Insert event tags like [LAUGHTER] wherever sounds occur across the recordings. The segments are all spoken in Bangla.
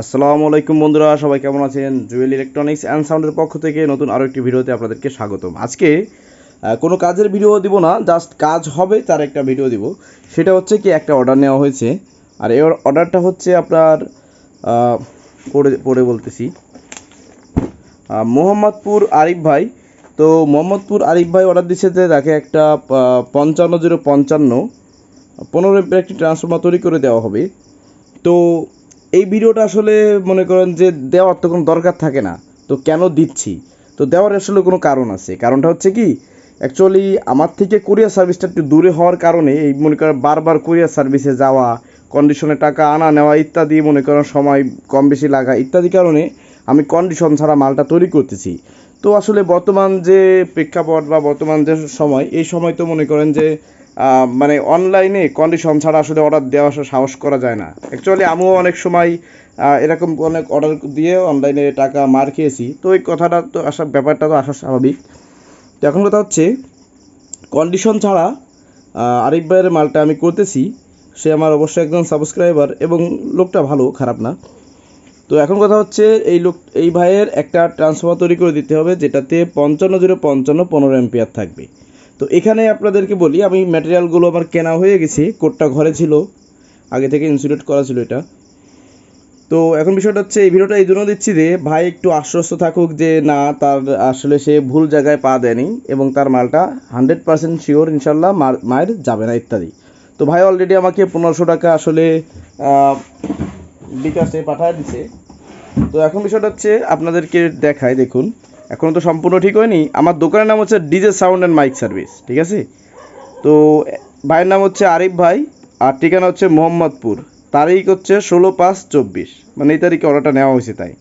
আসসালামু আলাইকুম বন্ধুরা, সবাই কেমন আছেন? জুয়েল ইলেকট্রনিক্স অ্যান্ড সাউন্ডের পক্ষ থেকে নতুন আরও একটি ভিডিওতে আপনাদেরকে স্বাগতম। আজকে কোনো কাজের ভিডিও দিব না জাস্ট কাজ হবে, তার একটা ভিডিও দিব। সেটা হচ্ছে কি, একটা অর্ডার নেওয়া হয়েছে। আর এই অর্ডারটা হচ্ছে আপনার পড়ে পড়ে বলতেছি। মোহাম্মদপুর আরিফ ভাই। তো মোহাম্মদপুর আরিফ ভাই অর্ডার দিচ্ছে যে তাকে একটা পঞ্চান্ন জিরো পঞ্চান্ন, পনেরো একটি ট্রান্সফর্মার তৈরি করে দেওয়া হবে। তো এই ভিডিওটা আসলে মনে করেন যে দেওয়ার তো কোনো দরকার থাকে না। তো কেন দিচ্ছি? তো দেওয়ার আসলে কোনো কারণ আছে। কারণটা হচ্ছে কি অ্যাকচুয়ালি আমার থেকে কুরিয়ার সার্ভিসটা একটু দূরে হওয়ার কারণে এই মনে করেন বারবার কুরিয়ার সার্ভিসে যাওয়া কন্ডিশনে টাকা আনা নেওয়া ইত্যাদি মনে করেন সময় কম বেশি লাগা ইত্যাদি কারণে আমি কন্ডিশন ছাড়া মালটা তৈরি করতেছি। তো আসলে বর্তমান যে প্রেক্ষাপট বা বর্তমান যে সময়, এই সময় তো মনে করেন যে মানে অনলাইনে কন্ডিশন ছাড়া আসলে অর্ডার দেওয়া আসলে সাহস করা যায় না। অ্যাকচুয়ালি আমিও অনেক সময় এরকম অনেক অর্ডার দিয়ে অনলাইনে টাকা মার খেয়েছি। তো এই কথাটা তো আসা, ব্যাপারটা তো আসা স্বাভাবিক। তো এখন কথা হচ্ছে কন্ডিশন ছাড়া আরিফ ভাইয়ের মালটা আমি করতেছি। সে আমার অবশ্যই একজন সাবস্ক্রাইবার এবং লোকটা ভালো, খারাপ না। তো এখন কথা হচ্ছে, এই লোক, এই ভাইয়ের একটা ট্রান্সফর্মার তৈরি করে দিতে হবে, যেটাতে পঞ্চান্ন জিরো পঞ্চান্ন পনেরো এম্পিয়ার থাকবে। তো এখানে আপনাদেরকে বলি, আমি ম্যাটেরিয়ালগুলো আমার কেনা হয়ে গেছে কোডটা ঘরে ছিল, আগে থেকে ইনসুলেট করা ছিল এটা। তো এখন বিষয়টা হচ্ছে, এই ভিডিওটা এই জন্য দিচ্ছি যে, ভাই একটু আশ্বস্ত থাকুক যে, না, তার আসলে সে ভুল জায়গায় পা দেয়নি এবং তার মালটা হান্ড্রেড পার্সেন্ট শিওর ইনশাল্লাহ মায়ের যাবে না ইত্যাদি। তো ভাই অলরেডি আমাকে পনেরোশো টাকা আসলে বিকাশে পাঠিয়ে দিছে। তো এখন বিষয়টা হচ্ছে, আপনাদেরকে দেখায় দেখুন। এখনও তো সম্পূর্ণ ঠিক হয়নি। আমার দোকানের নাম হচ্ছে DJ sound and mic service ঠিক আছে? তো, ভাইয়ের নাম হচ্ছে আরিফ ভাই, আর ঠিকানা হচ্ছে মোহাম্মদপুর। তারিখ হচ্ছে ষোলো পাঁচ চব্বিশ মানে এই তারিখে অর্ডারটা নেওয়া হয়েছে তাই।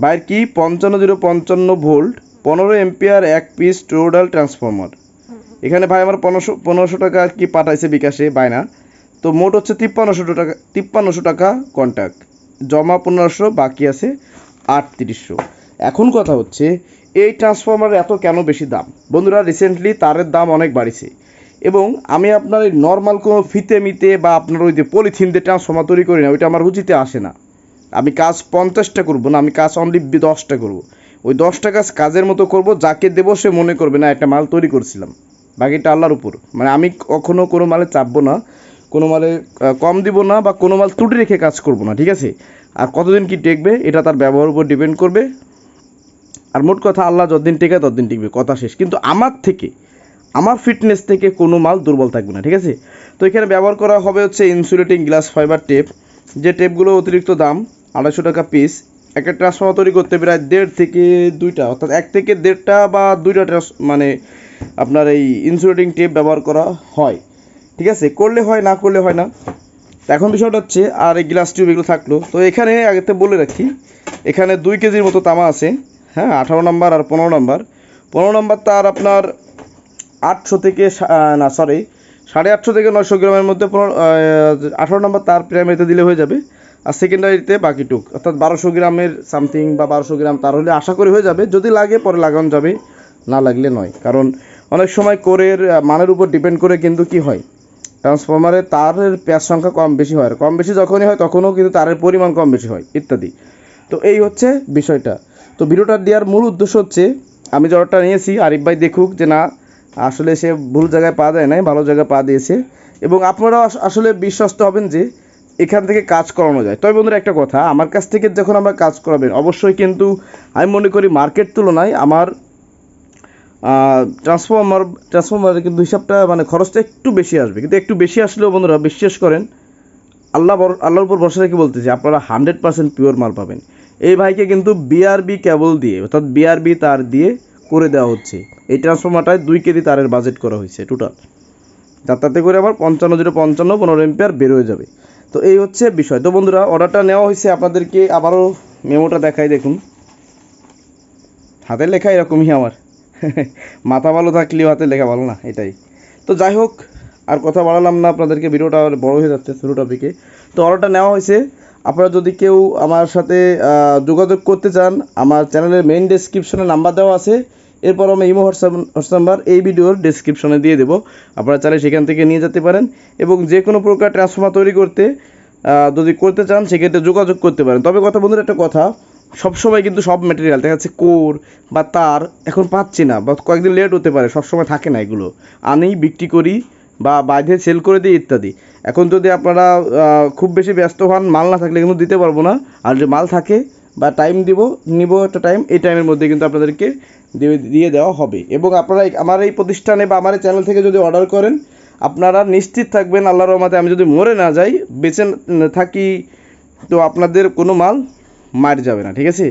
ভাইয়ের কি? পঞ্চান্ন জিরো পঞ্চান্ন ভোল্ট, পনেরো এম্পিয়ার এক পিস টোডাল ট্রান্সফর্মার এখানে ভাই আমার পনেরোশো পনেরোশো টাকা কি পাঠাইছে বিকাশে, বায়না। তো মোট হচ্ছে তিপ্পান্নশো টাকা তিপ্পান্নশো টাকা কন্ট্যাক্ট জমা পনেরোশো, বাকি আছে আটত্রিশশো। এখন কথা হচ্ছে, এই ট্রান্সফর্মারের এত কেন বেশি দাম? বন্ধুরা রিসেন্টলি তারের দাম অনেক বাড়িছে এবং আমি আপনার এই নর্মাল কোনো ফিতে মিতে বা আপনার ওই যে পলিথিন দিয়ে ট্রান্সফর্মার তৈরি করি না, ওইটা আমার রুচিতে আসে না। আমি কাজ পঞ্চাশটা করব না, আমি কাজ অনলি দশটা করব। ওই দশটা কাজ কাজের মতো করব, যাকে দেবো সে মনে করবে, না, একটা মাল তৈরি করছিলাম। বাকিটা আল্লাহর উপর। মানে আমি কখনও কোনো মালে চাপবো না, কোনো মালে কম দিব না বা কোনো মাল ত্রুটি রেখে কাজ করব না, ঠিক আছে? আর কতদিন কি টেকবে, এটা তার ব্যবহার উপর ডিপেন্ড করবে। আর মোট কথা আল্লাহ যতদিন টেকে ততদিন টিকবে, কথা শেষ। কিন্তু আমার থেকে, আমার ফিটনেস থেকে কোনো মাল দুর্বল থাকবে না, ঠিক আছে? তো এখানে ব্যবহার করা হবে হচ্ছে ইনসুলেটিং গ্লাস ফাইবার টেপ যে টেপগুলো অতিরিক্ত দাম আড়াইশো টাকা পিস একটা ট্রান্সফর্মার তৈরি করতে প্রায় দেড় থেকে দুইটা, অর্থাৎ এক থেকে দেড়টা বা দুইটা ট্রান্স মানে আপনার এই ইনসুলেটিং টেপ ব্যবহার করা হয়, ঠিক আছে? করলে হয়, না করলে হয় না। এখন বিষয়টা হচ্ছে, আর এই গ্লাস টিউব এগুলো থাকল। তো এখানে আগেতে বলে রাখি, এখানে দুই কেজির মতো তামা আছে। হ্যাঁ আঠারো নম্বর আর পনেরো নম্বর। পনেরো নাম্বার তার আপনার আটশো থেকে না সরি সাড়ে আটশো থেকে নয়শো গ্রামের মধ্যে পনেরো আঠারো নম্বর তার প্রাইমারিতে দিলে হয়ে যাবে, আর সেকেন্ডারিতে বাকিটুক অর্থাৎ বারোশো গ্রামের সামথিং বা বারোশো গ্রাম তার হলে আশা করি হয়ে যাবে, যদি লাগে পরে লাগানো যাবে, না লাগলে নয়। কারণ অনেক সময় কোরের মানের উপর ডিপেন্ড করে কিন্তু কি হয়? ট্রান্সফরমারে তারের প্যাচ সংখ্যা কম বেশি হয়, আর কম বেশি যখনই হয় তখনও কিন্তু তারের পরিমাণ কম বেশি হয়, ইত্যাদি। তো এই হচ্ছে বিষয়টা। তো ভিডিওটা দেওয়ার মূল উদ্দেশ্য হচ্ছে, আমি অর্ডারটা নিয়েছি, আরিফ ভাই দেখুক যে না, আসলে সে ভুল জায়গায় পা দেয় নাই, ভালো জায়গায় পা দিয়েছে। এবং আপনারাও আসলে বিশ্বস্ত হবেন যে, এখান থেকে কাজ করানো যায়। তবে বন্ধুরা একটা কথা, আমার কাছ থেকে যখন আমরা কাজ করাবেন, অবশ্যই কিন্তু আমি মনে করি মার্কেট তুলনায় আমার ট্রান্সফর্মার ট্রান্সফর্মারের কিন্তু হিসাবটা মানে খরচটা একটু বেশি আসবে। কিন্তু একটু বেশি আসলেও বন্ধুরা বিশ্বাস করেন, আল্লাহ আল্লাহর উপর ভরসা রেখে বলতেছি, আপনারা হান্ড্রেড পার্সেন্ট পিওর মাল পাবেন। এই ভাইকে কিন্তু বিআরবি কেবল দিয়ে, অর্থাৎ বিআরবি তার দিয়ে করে দেওয়া হচ্ছে। এই ট্রান্সফর্মারটায় দুই কেজি তারের বাজেট করা হয়েছে টোটাল যাতায়াতে করে আবার পঞ্চান্ন জিরো পঞ্চান্ন পনেরো এম্পিয়ার বের হয়ে যাবে। তো এই হচ্ছে বিষয়। তো বন্ধুরা অর্ডারটা নেওয়া হয়েছে আপনাদেরকে। আবারও মেমোটা দেখাই দেখুন। হাতের লেখা এরকমই আমার। [LAUGHS] মাথা ভালো থাকলেও হাতের লেখা ভালো না, এটাই। তো যাই হোক আর কথা বাড়ালাম না, আপনাদেরকে ভিডিওটা বড় হয়ে যাচ্ছে ছোটো টপিকে তো অর্ডারটা নেওয়া হয়েছে। আপনারা যদি কেউ আমার সাথে যোগাযোগ করতে চান, আমার চ্যানেলের মেইন ডেসক্রিপশনে নাম্বার দেওয়া আছে। এরপর আমি ইমো, হোয়াটসঅ্যাপ হোয়াটসঅ্যাপ নাম্বার এই ভিডিওর ডেসক্রিপশনে দিয়ে দেবো। আপনারা চাইলে সেখান থেকে নিয়ে যেতে পারেন এবং যে কোনো প্রকার ট্রান্সফর্মার তৈরি করতে যদি করতে চান, সেক্ষেত্রে যোগাযোগ করতে পারেন। তবে কথা বন্ধুরা, একটা কথা, সবসময় কিন্তু সব ম্যাটেরিয়াল দেখা যাচ্ছে কোর বা তার, এখন পাচ্ছি না বা কয়েকদিন লেট হতে পারে, সবসময় থাকে না এগুলো। আনি বিক্রি করি বা বাইরে সেল করে দিই ইত্যাদি। এখন যদি আপনারা খুব বেশি ব্যস্ত হন, মাল না থাকলে কিন্তু দিতে পারব না। আর যে মাল থাকে বা টাইম দিব, নিব একটা টাইম এই টাইমের মধ্যে কিন্তু আপনাদেরকে দিয়ে দেওয়া হবে। এবং আপনারা আমার এই প্রতিষ্ঠানে বা আমার চ্যানেল থেকে যদি অর্ডার করেন, আপনারা নিশ্চিত থাকবেন, আল্লাহর রহমতে আমি যদি মরে না যাই, বেঁচে থাকি, তো আপনাদের কোনো মাল মার যাবে না, ঠিক আছে?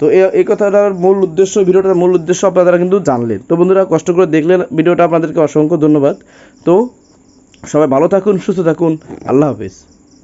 তো এই কথাটার মূল উদ্দেশ্য, ভিডিওটার মূল উদ্দেশ্য আপনারা কিন্তু জানলেন। তো বন্ধুরা, কষ্ট করে দেখলেন ভিডিওটা, আপনাদেরকে অসংখ্য ধন্যবাদ। তো সবাই ভালো থাকুন, সুস্থ থাকুন। আল্লাহ হাফেজ।